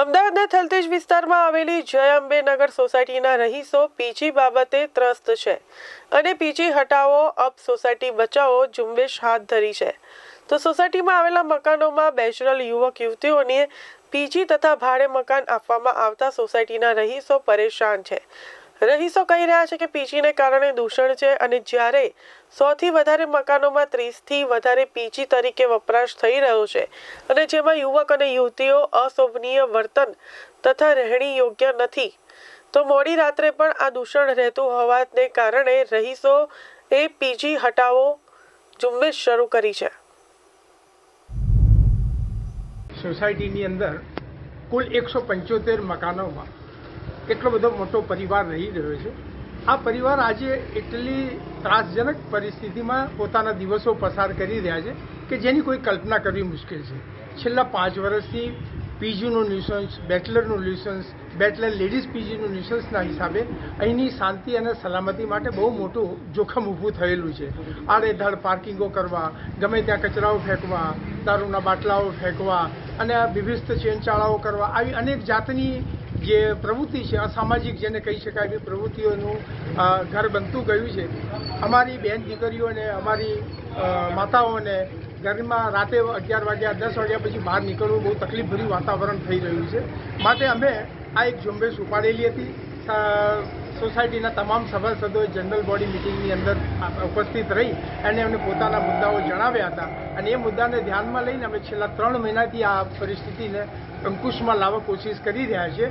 અમદાવાદના થલતેજ વિસ્તારમાં આવેલી જય અંબેનગર સોસાયટીના રહીશો પીજી બાબતે ત્રસ્ત છે અને પીજી હટાવો, અપ સોસાયટી બચાવો ઝુંબેશ હાથ ધરી છે. તો સોસાયટીમાં આવેલા મકાનોમાં બેચરલ યુવક યુવતીઓને પીજી તથા ભાડે મકાન આપવામાં આવતા સોસાયટીના રહીશો પરેશાન છે. રહીશો કહી રહ્યા છે કે પીજીને કારણે દૂષણ છે અને જ્યારે સોથી વધારે મકાનોમાં ત્રીસથી વધારે પીજી તરીકે વપરાશ થઈ રહ્યો છે અને જેમાં યુવક અને યુવતીઓ અશોભનીય વર્તન તથા રહેણી યોગ્ય નથી, તો મોડી રાત્રે પણ આ દૂષણ રહેતું હોવાને કારણે રહીશો એ પીજી હટાવો ઝુંબેશ શરૂ કરી છે. સોસાયટીની અંદર કુલ એકસો પંચોતેર મકાનોમાં એટલો બધો મોટો પરિવાર રહી રહ્યો છે. આ પરિવાર આજે એટલી ત્રાસજનક પરિસ્થિતિમાં પોતાના દિવસો પસાર કરી રહ્યા છે કે જેની કોઈ કલ્પના કરવી મુશ્કેલ છે. છેલ્લા પાંચ વર્ષથી પીજીનું ન્યુસન્સ બેચલરનું ન્યુસન્સ બેચલર લેડીઝ પીજીનું ન્યુસન્સના હિસાબે અહીંની શાંતિ અને સલામતી માટે બહુ મોટું જોખમ ઊભું થયેલું છે. આડેધડ પાર્કિંગો કરવા, ગમે ત્યાં કચરાઓ ફેંકવા, દારૂના બાટલાઓ ફેંકવા અને વિભિસ્ત ચેનચાળાઓ કરવા, આવી અનેક જાતની જે પ્રવૃત્તિ છે, અસામાજિક જેને કહી શકાય એવી પ્રવૃત્તિઓનું ઘર બનતું ગયું છે. અમારી બેન દીકરીઓને, અમારી માતાઓને ઘરમાં રાતે અગિયાર વાગ્યા, દસ વાગ્યા પછી બહાર નીકળવું બહુ તકલીફભર્યું વાતાવરણ થઈ રહ્યું છે. માટે અમે આ એક ઝુંબેશ ઉપાડેલી હતી. સોસાયટીના તમામ સભાસદોએ જનરલ બોડી મિટિંગની અંદર ઉપસ્થિત રહી અને એમને પોતાના મુદ્દાઓ જણાવ્યા હતા. અને એ મુદ્દાને ધ્યાનમાં લઈને અમે છેલ્લા ત્રણ મહિનાથી આ પરિસ્થિતિને અંકુશમાં લાવવા કોશિશ કરી રહ્યા છીએ.